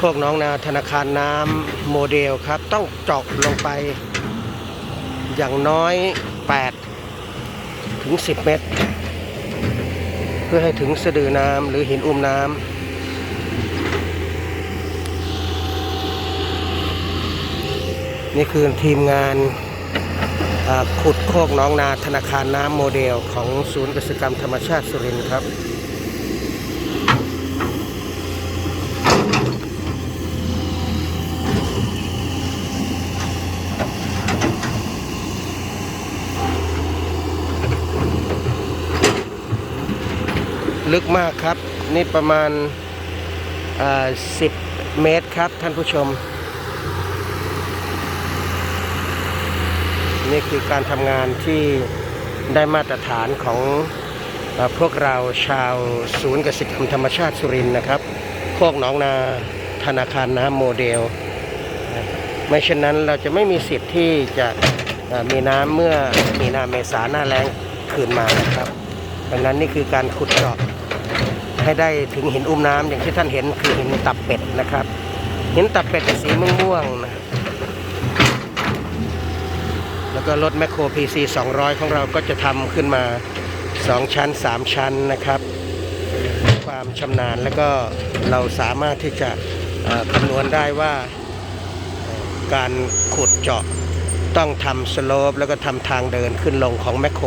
พวกน้องนาธนาคารน้ำโมเดลครับ ต้องเจาะลงไป อย่างน้อย 8 ถึง 10 เมตร เพื่อให้ถึงสะดือน้ำหรือหินอุ้มน้ำนี่คือทีมงานขุดโคกน้องนาธนาคารน้ำโมเดลของศูนย์เกษตรกรรมธรรมชาติสุรินทร์ครับ ลึกมากครับ นี่ประมาณา10เมตรครับท่านผู้ชม นี่คือการทำงานที่ได้มาตรฐานของอพวกเราชาวศูนย์เกษตรกรรมธรรมชาติสุรินทร์นะครับโคกหนองนาธนาคารน้ำโมเดล ไม่เช่นนั้นเราจะไม่มีสิทธิ์ที่จะมีน้ำเมื่อมีนาเมษาหน้าแล้งคืนมานะครับดังนั้นนี่คือการขุดเจาะ ให้ได้ถึงหินอุ้มน้ำอย่างที่ท่านเห็นคือหินตับเป็ดนะครับ หินตับเป็ดจะสีม่วงๆนะแล้วก็รถแมคโคร PC 200 ของเราก็จะทำขึ้นมา 2 ชั้น 3 ชั้นนะครับ ความชำนาญแล้วก็เราสามารถที่จะคำนวณได้ว่าการขุดเจาะต้องทำสโลปแล้วก็ทำทางเดินขึ้นลงของแมคโคร